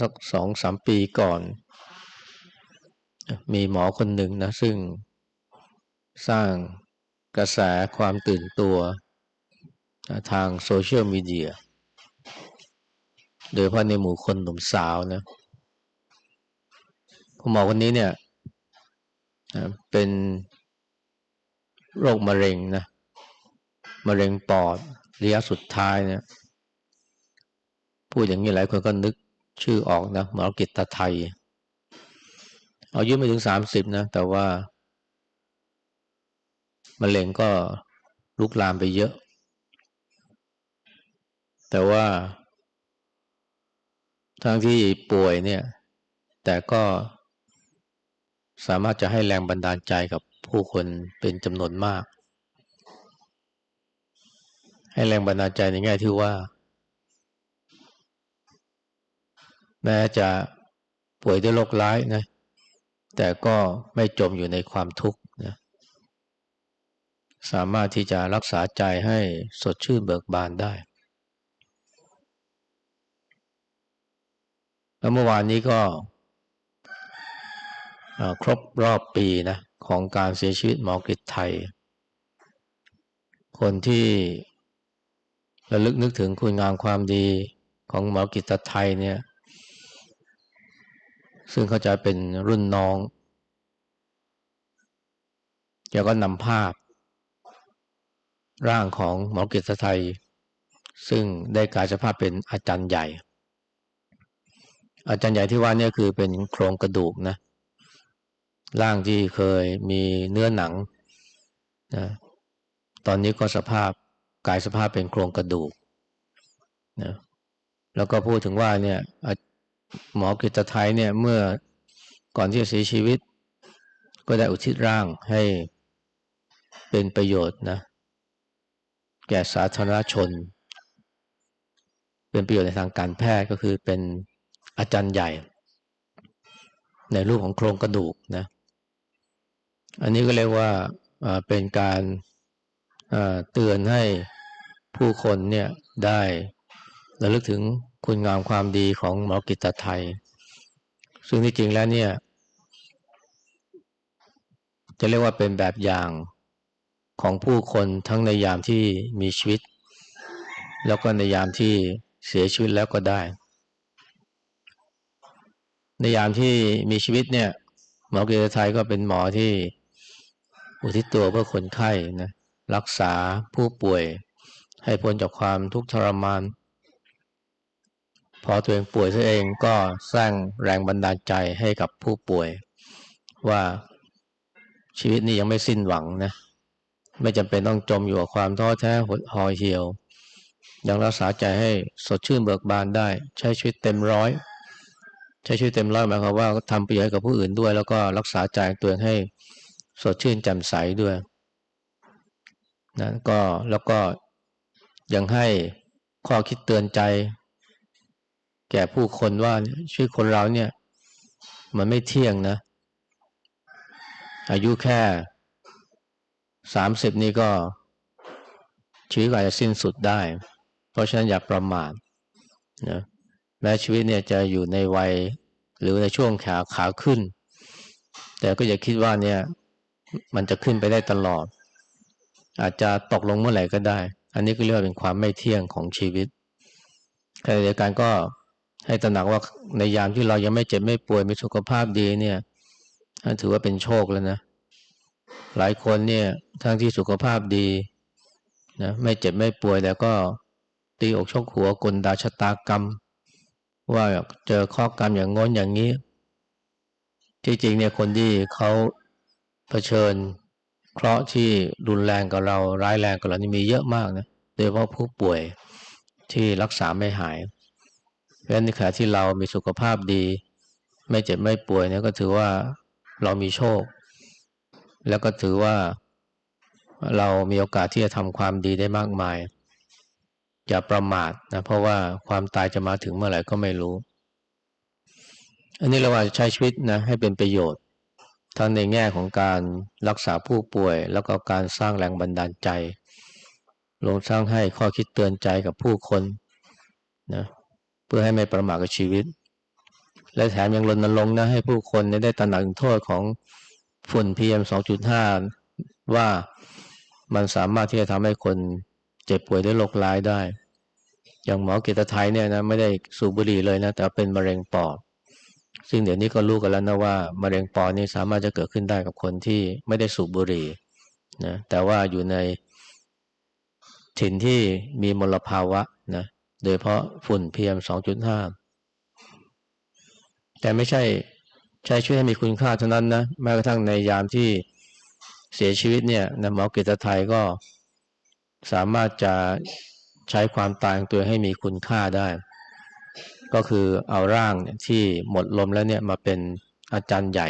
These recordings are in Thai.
สักสองสามปีก่อน มีหมอคนหนึ่งนะ ซึ่งสร้างกระแสความตื่นตัวทางโซเชียลมีเดีย โดยเฉพาะในหมู่คนหนุ่มสาวนะคุณหมอคนนี้เนี่ยเป็นโรคมะเร็งนะ มะเร็งปอดระยะสุดท้ายเนี่ยพูดอย่างนี้หลายคนก็นึก ชื่อออกนะหมอกิตตไทย อายุไม่ถึงสามสิบนะ แต่ว่ามะเร็งก็ลุกลามไปเยอะ แต่ว่าทั้งที่ป่วยเนี่ย แต่ก็สามารถจะให้แรงบันดาลใจกับผู้คนเป็นจำนวนมาก ให้แรงบันดาลใจในแง่ที่ว่า แม้จะป่วยด้วยโรคร้ายนะ แต่ก็ไม่จมอยู่ในความทุกข์นะสามารถที่จะรักษาใจให้สดชื่นเบิกบานได้แล้วเมื่อวานนี้ก็ครบรอบปีนะของการเสียชีวิตหมอกฤษไทย คนที่ระลึกนึกถึงคุณงามความดีของหมอกิตไทยเนี่ย ซึ่งเขาจะเป็นรุ่นน้องแกก็นำภาพ ร่างของหมอกิตไทย ซึ่งได้กลายสภาพเป็นอาจารย์ใหญ่ อาจารย์ใหญ่ที่ว่านี่คือเป็นโครงกระดูกนะ ร่างที่เคยมีเนื้อหนังนะตอนนี้ก็สภาพกลายสภาพเป็นโครงกระดูกนะแล้วก็พูดถึงว่าเนี่ย หมอกิตไทยเนี่ยเมื่อก่อนที่จะเสียชีวิต ก็ได้อุทิศร่างให้เป็นประโยชน์นะ แก่สาธารณชน เป็นประโยชน์ในทางการแพทย์ก็คือเป็นอาจารย์ใหญ่ ในรูปของโครงกระดูกนะ อันนี้ก็เรียกว่าเป็นการเตือนให้ผู้คนเนี่ยได้ ระลึกถึงคุณงามความดีของหมอกิตไทย ซึ่งที่จริงแล้วเนี่ย จะเรียกว่าเป็นแบบอย่างของผู้คนทั้งในยามที่มีชีวิต แล้วก็ในยามที่เสียชีวิตแล้วก็ได้ ในยามที่มีชีวิตเนี่ย หมอกิตไทยก็เป็นหมอที่อุทิศตัวเพื่อคนไข้นะรักษาผู้ป่วยให้พ้นจากความทุกข์ทรมาน พอตัวเองป่วยตัวเองก็สร้างแรงบันดาลใจให้กับผู้ป่วย ว่าชีวิตนี้ยังไม่สิ้นหวังนะไม่จำเป็นต้องจมอยู่กับความท้อแท้หดหอยเหี่ยว ยังรักษาใจให้สดชื่นเบิกบานได้ ใช้ชีวิตเต็มร้อย ใช้ชีวิตเต็มร้อยหมายความว่าทำประโยชน์กับผู้อื่นด้วย แล้วก็รักษาใจตัวเองให้สดชื่นแจ่มใสด้วยนะก็แล้วก็ยังให้ข้อคิดเตือนใจ แก่ผู้คนว่าชีวิตคนเราเนี่ย มันไม่เที่ยงนะ อายุแค่สามสิบนี่ก็ชีวิตอาจจะสิ้นสุดได้ เพราะฉะนั้นอย่าประมาทนะแม้ชีวิตเนี่ยจะอยู่ในวัยหรือในช่วงขาขาขึ้น แต่ก็อย่าคิดว่าเนี่ย มันจะขึ้นไปได้ตลอด อาจจะตกลงเมื่อไหร่ก็ได้ อันนี้ก็เรียกว่าเป็นความไม่เที่ยงของชีวิตขณะเดียวกันก็ ให้ตระหนักว่าในยามที่เรายังไม่เจ็บไม่ป่วยมีสุขภาพดีเนี่ยถือว่าเป็นโชคแล้วนะหลายคนเนี่ยทั้งที่สุขภาพดีนะไม่เจ็บไม่ป่วยแต่ก็ตีอกชกหัวกลดาชะตากรรม ว่าเจอข้อกรรมอย่างงนอย่างนี้ที่จริงเนี่ยคนที่เขาเผชิญเคราะห์ที่รุนแรงกับเราร้ายแรงกับเรานี่มีเยอะมากนะโดยเฉพาะผู้ป่วยที่รักษาไม่หาย เพราะฉะนั้นขณะที่เรามีสุขภาพดี ไม่เจ็บไม่ป่วยเนี่ยก็ถือว่าเรามีโชค แล้วก็ถือว่าเรามีโอกาสที่จะทำความดีได้มากมาย อย่าประมาทนะเพราะว่าความตายจะมาถึงเมื่อไหร่ก็ไม่รู้ อันนี้เราว่าใช้ชีวิตนะให้เป็นประโยชน์ ทั้งในแง่ของการรักษาผู้ป่วย แล้วก็การสร้างแรงบันดาลใจลงสร้างให้ข้อคิดเตือนใจกับผู้คนนะ เพื่อให้ไม่ประมาทกับชีวิต และแถมยังรณรงค์นะให้ผู้คนได้ตระหนักถึงโทษของฝุ่น PM 2.5 ว่ามันสามารถที่จะทำให้คนเจ็บป่วยด้วยโรคร้ายได้ อย่างหมอเกตไทยเนี่ยนะไม่ได้สูบบุหรี่เลยนะ แต่เป็นมะเร็งปอดซึ่งเดี๋ยวนี้ก็รู้กันแล้วนะว่ามะเร็งปอดนี่สามารถจะเกิดขึ้นได้กับคนที่ไม่ได้สูบบุหรี่นะแต่ว่าอยู่ในถิ่นที่มีมลภาวะนะ โดยเพราะฝุ่น PM 2.5แต่ไม่ใช่ใช้ช่วยให้มีคุณค่าเท่านั้นนะแม้กระทั่งในยามที่เสียชีวิตเนี่ยนะหมอกิตไทยก็สามารถจะใช้ความตายของตัวให้มีคุณค่าได้ ก็คือเอาร่างที่หมดลมแล้วเนี่ยมาเป็นอาจารย์ใหญ่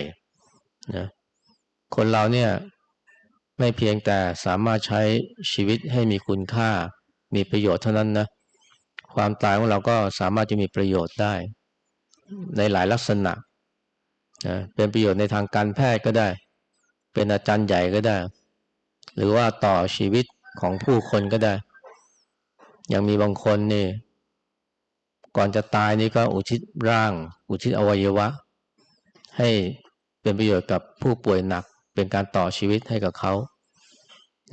นะคนเราเนี่ยไม่เพียงแต่สามารถใช้ชีวิตให้มีคุณค่ามีประโยชน์เท่านั้นนะ ความตายของเราก็สามารถจะมีประโยชน์ได้ ในหลายลักษณะนะเป็นประโยชน์ในทางการแพทย์ก็ได้ เป็นอาจารย์ใหญ่ก็ได้ หรือว่าต่อชีวิตของผู้คนก็ได้อย่างมีบางคนนี่ก่อนจะตายนี่ก็อุทิศร่าง อุทิศอวัยวะ ให้เป็นประโยชน์กับผู้ป่วยหนัก เป็นการต่อชีวิตให้กับเขา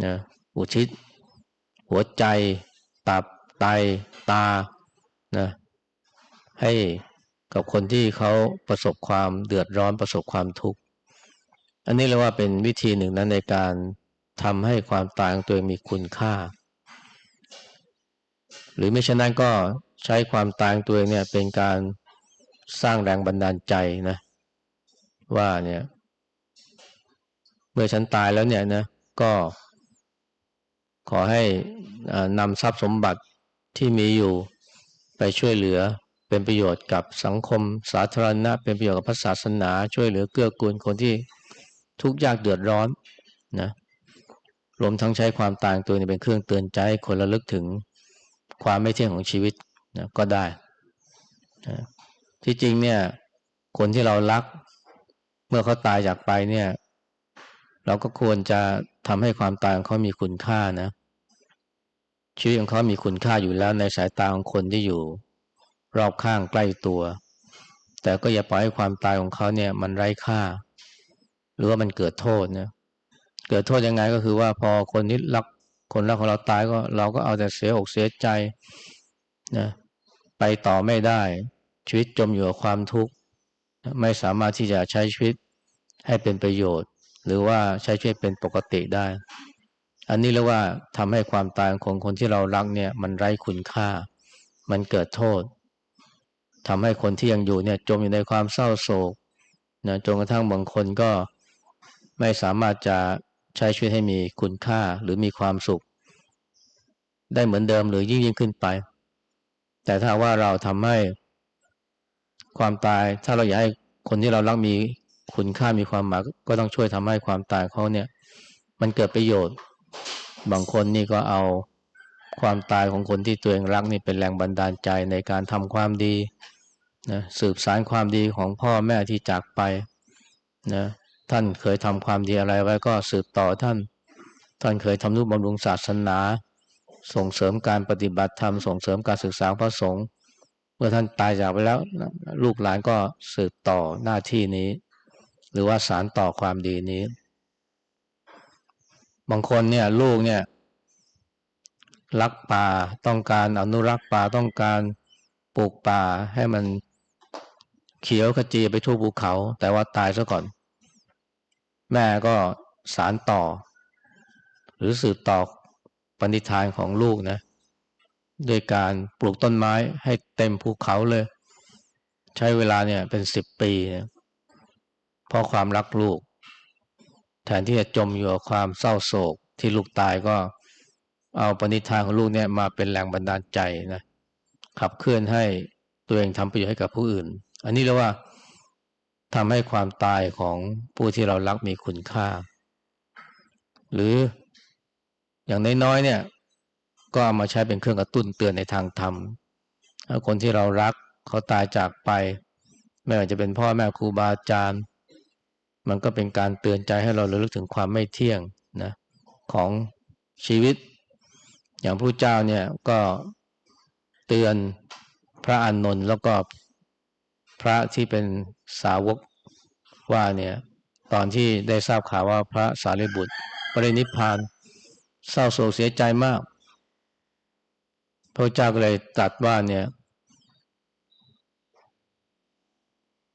นะอุทิศหัวใจตับ ไตตานะให้กับคนที่เขาประสบความเดือดร้อนประสบความทุกข์อันนี้เรียกว่าเป็นวิธีหนึ่งนั้นในการทำให้ความตายของตัวเองมีคุณค่า หรือไม่เช่นนั้นก็ใช้ความตายของตัวเองเนี่ยเป็นการสร้างแรงบันดาลใจนะว่าเนี่ย เมื่อฉันตายแล้วเนี่ยนะก็ขอให้นำทรัพย์สมบัติ ที่มีอยู่ไปช่วยเหลือเป็นประโยชน์กับสังคมสาธารณะ เป็นประโยชน์กับพระศาสนา ช่วยเหลือเกื้อกูลคนที่ทุกข์ยากเดือดร้อนนะรวมทั้งใช้ความตายตัวนี้เป็นเครื่องเตือนใจคนระลึกถึงความไม่เที่ยงของชีวิตนะก็ได้นะที่จริงเนี่ย คนที่เรารัก เมื่อเขาตายจากไปเนี่ย เราก็ควรจะทำให้ความตายของเขามีคุณค่านะ ชีวิตของเขามีคุณค่าอยู่แล้วในสายตาของคนที่อยู่ รอบข้างใกล้ตัว แต่ก็อย่าปล่อยให้ความตายของเขาเนี่ย มันไร้ค่า หรือว่ามันเกิดโทษนะเกิดโทษยังไงก็คือว่าพอคนที่รักคนรักของเราตายก็เราก็เอาแต่เสียอกเสียใจนะไปต่อไม่ได้ ชีวิตจมอยู่กับความทุกข์ไม่สามารถที่จะใช้ชีวิตให้เป็นประโยชน์ หรือว่าใช้ชีวิตเป็นปกติได้ อันนี้เรียกว่าทำให้ความตายของคนที่เรารักเนี่ย มันไร้คุณค่า มันเกิดโทษทำให้คนที่ยังอยู่เนี่ย จมอยู่ในความเศร้าโศกนะจนกระทั่งบางคนก็ไม่สามารถจะใช้ชีวิตให้มีคุณค่าหรือมีความสุข ได้เหมือนเดิมหรือยิ่งยิ่งขึ้นไป แต่ถ้าว่าเราทำให้ความตายถ้าเราอยากให้คนที่เรารักมีคุณค่ามีความหมายก็ต้องช่วยทำให้ความตายเขาเนี่ย มันเกิดประโยชน์ บางคนนี่ก็เอาความตายของคนที่ตัวเองรักนี่เป็นแรงบันดาลใจในการทำความดีนะสืบสารความดีของพ่อแม่ที่จากไปนะท่านเคยทำความดีอะไรไว้ก็สืบต่อท่าน ท่านเคยทำนุบำรุงศาสนา ส่งเสริมการปฏิบัติธรรมส่งเสริมการศึกษาพระสงฆ์เมื่อท่านตายจากไปแล้ว ลูกหลานก็สืบต่อหน้าที่นี้ หรือว่าสารต่อความดีนี้ บางคนเนี่ยลูกเนี่ยรักป่าต้องการอนุรักษ์ป่าต้องการปลูกป่าให้มันเขียวขจีไปทั่วภูเขา แต่ว่าตายซะก่อน แม่ก็สารต่อ หรือสืบต่อปณิธานของลูกนะโดยการปลูกต้นไม้ให้เต็มภูเขาเลย ใช้เวลาเนี่ยเป็นสิบปีนะเพราะความรักลูก แทนที่จะจมอยู่กับความเศร้าโศกที่ลูกตายก็เอาปณิธานของลูกเนี่ยมาเป็นแรงบันดาลใจนะขับเคลื่อนให้ตัวเองทำประโยชน์ให้กับผู้อื่น อันนี้เรียกว่าทำให้ความตายของผู้ที่เรารักมีคุณค่า หรืออย่างน้อยๆเนี่ย ก็ามาใช้เป็นเครื่องกระตุ้นเตือนในทางธรรมถ้าคนที่เรารักเขาตายจากไป ไม่ว่าจะเป็นพ่อแม่ครูบาอาจารย์ มันก็เป็นการเตือนใจให้เราระลึกถึงความไม่เที่ยงนะของชีวิต อย่างผู้เจ้าเนี่ยก็เตือนพระอานนท์แล้วก็พพระที่เป็นสาวกว่าเนี่ยตอนที่ได้ทราบข่าวว่าพระสารีบุตรปรินิพพานเศร้าโศกเสียใจมาก พระเจ้าก็เลยตรัสว่าเนี่ย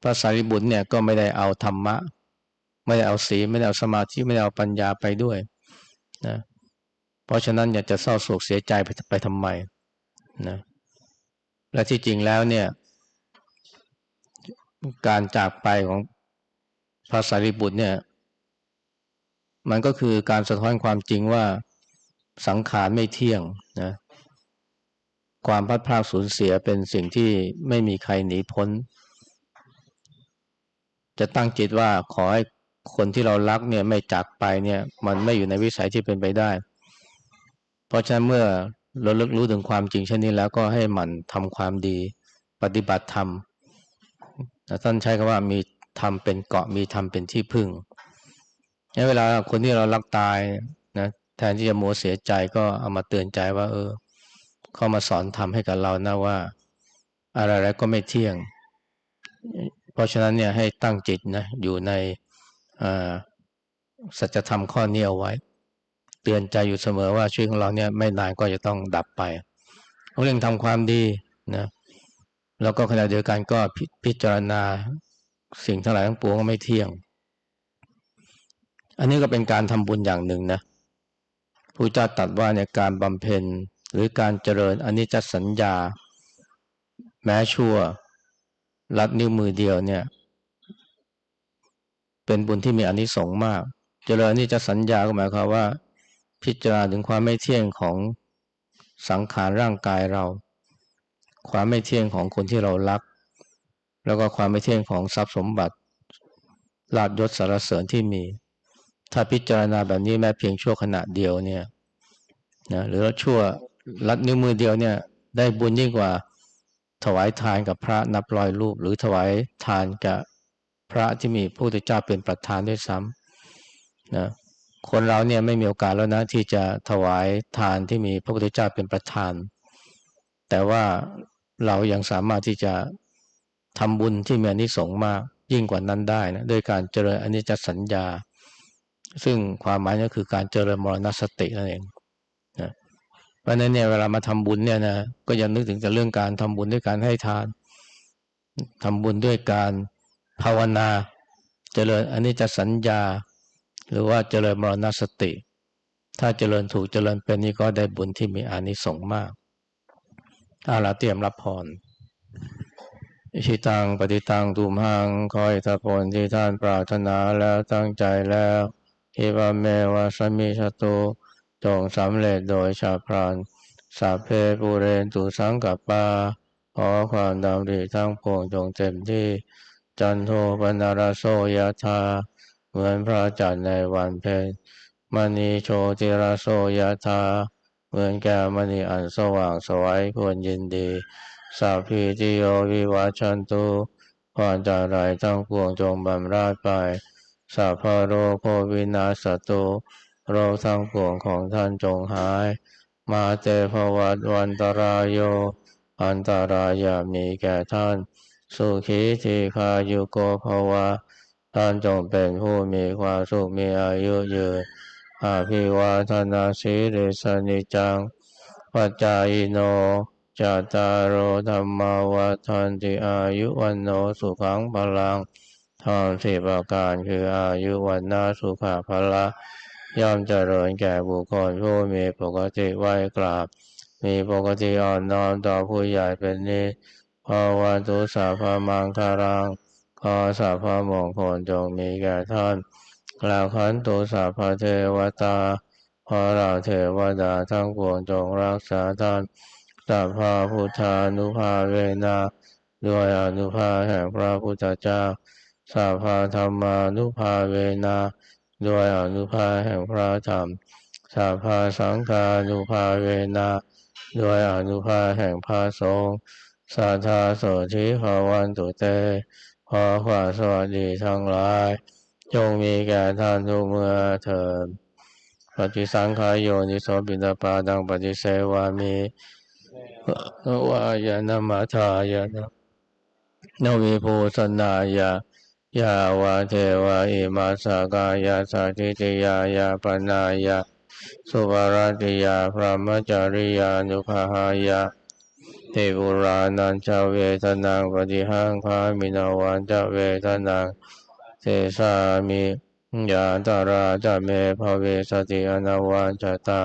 พระสารีบุตรเนี่ยก็ไม่ได้เอาธรรมะ ไม่ได้เอาศีลไม่ได้เอาสมาธิไม่ได้เอาปัญญาไปด้วยนะเพราะฉะนั้นอยากจะเศร้าโศกเสียใจไปไปทำไมนะและที่จริงแล้วเนี่ย การจากไปของพระสารีบุตรเนี่ย มันก็คือการสะท้อนความจริงว่าสังขารไม่เที่ยงนะความพัดพลาดสูญเสียเป็นสิ่งที่ไม่มีใครหนีพ้น จะตั้งจิตว่าขอให้ คนที่เรารักเนี่ยไม่จากไปเนี่ยมันไม่อยู่ในวิสัยที่เป็นไปได้ เพราะฉะนั้นเมื่อเราเลิกรู้ถึงความจริงเช่นนี้แล้วก็ให้หมั่นทำความดี ปฏิบัติธรรมท่านใช้คำว่ามีธรรมเป็นเกาะมีธรรมเป็นที่พึ่งในเวลาคนที่เรารักตายนะแทนที่จะมัวเสียใจก็เอามาเตือนใจว่า เออ เข้ามาสอนทำให้กับเรานะว่า อะไรๆก็ไม่เที่ยง เพราะฉะนั้นเนี่ยให้ตั้งจิตนะอยู่ใน สัจธรรมข้อนี้เอาไว้ เตือนใจอยู่เสมอว่าชีวิตของเราเนี่ยไม่นานก็จะต้องดับไปเรื่องทำความดีนะแล้วก็ขณะเดียวกันก็พิจารณาสิ่งทั้งหลายทั้งปวงก็ไม่เที่ยง อันนี้ก็เป็นการทำบุญอย่างหนึ่งนะผู้เจ้าตัดว่าในการบำเพ็ญหรือการเจริญอันนี้จะสัญญา แม้ชั่วรัดนิ้วมือเดียวเนี่ย เป็นบุญที่มีอนนิสงส์มาก เจริญนี่จะสัญญาก็หมายความว่า พิจารณาถึงความไม่เที่ยงของสังขารร่างกายเรา ความไม่เที่ยงของคนที่เรารัก แล้วก็ความไม่เที่ยงของทรัพย์สมบัติลาบยศสารเสริญที่มี ถ้าพิจารณาแบบนี้แม้เพียงชั่วขณะเดียวเนี่ยนะหรือชั่วลัดนิ้วมือเดียวเนี่ย ได้บุญยิ่งกว่าถวายทานกับพระนับร้อยรูป หรือถวายทานกับ พระที่มีพระพุทธเจ้าเป็นประธานด้วยซ้ำนะคนเราเนี่ยไม่มีโอกาสแล้วนะที่จะถวายทานที่มีพระพุทธเจ้าเป็นประธาน แต่ว่าเรายังสามารถที่จะทำบุญที่มีอนิสงส์มากยิ่งกว่านั้นได้นะด้วยการเจริญอนิจจสัญญา ซึ่งความหมายก็คือการเจริญมรณสตินั่นเองนะเพราะนั้นเนี่ยเวลามาทำบุญเนี่ยนะก็อย่านึกถึงแต่เรื่องการทำบุญด้วยการให้ทานทำบุญด้วยการ ภาวนาเจริญอันนี้จะสัญญา หรือว่าเจริญมรณสติ ถ้าเจริญถูกเจริญเป็นนี่ก็ได้บุญที่มีอานิสงส์มากอาลาเตรียมรับพรอิชิตังปฏิตังตุมหังคอยทผลที่ท่านปรารถนาแล้วตั้งใจแล้วฮิบาเมวะสมิชตุจงสำเร็จโดยชาพรานสัพเพปูเรนตุสังกัปปาขอความดำริทั้งปวงจงเต็มที่ จันโทปนารโสยธาเหมือนพระจันทร์ในวันเพ็ญมณีโชติรโสยธาเหมือนแก้วมณีอันสว่างสวัยควรยินดีสัพพิติโยวิวัชันตุควาจารายทั้งปวงจงบำราดไปสัพพโรโควินาสตุโรคทั้งปวงของท่านจงหาย มาเตภวัตวันตรายโย อันตรายามีแก่ท่าน สุขีทีคายุโกภวะท่านจงเป็นผู้มีความสุขมีอายุยืนอาภิวาทนาสีริสนิจังปัจจายโนจตารโอธรรมวัฏันติอายุวันโนสุขังพลังทองสิบประการคืออายุวันนาสุขาพละย่อมเจริญแก่บุคคลผู้มีปกติไหวกราบ มีปกติอ่อนน้อมต่อผู้ใหญ่เป็นนิส ภาวันตุสาพมังคารังขอสาพมงคลจงมีแก่ท่านกล่าวขันตุสาพเทวตาพอเราเทวดาทั้งปวงจงรักษาท่านสัพพาพุทธานุภาเวนะด้วยอนุภาแห่งพระพุทธเจ้าสัพพาธรรมานุภาเวนะด้วยอนุภาแห่งพระธรรมสัพพาสังฆานุภาเวนะด้วยอนุภาแห่งพระสงฆ์ สัทธาโสธิภาวันตุเตขอความสวัสดีทั้งหลาย จงมีแก่ท่านทุกเมื่อเถิดปฏิสังขายโยนิโสปินปาดังปฏิเสวามิวายานามาทายานะนวีภูสนายายาวาเทวาอิมาสกายาสัติติยายาปนายา สุภารติยาพระมจริยานุภาหายา เทวุรานันจเวทนางปฏิหังพามินาวันจเวทนางเทสามิยาตาราจเมภเวสติอนาวันจตา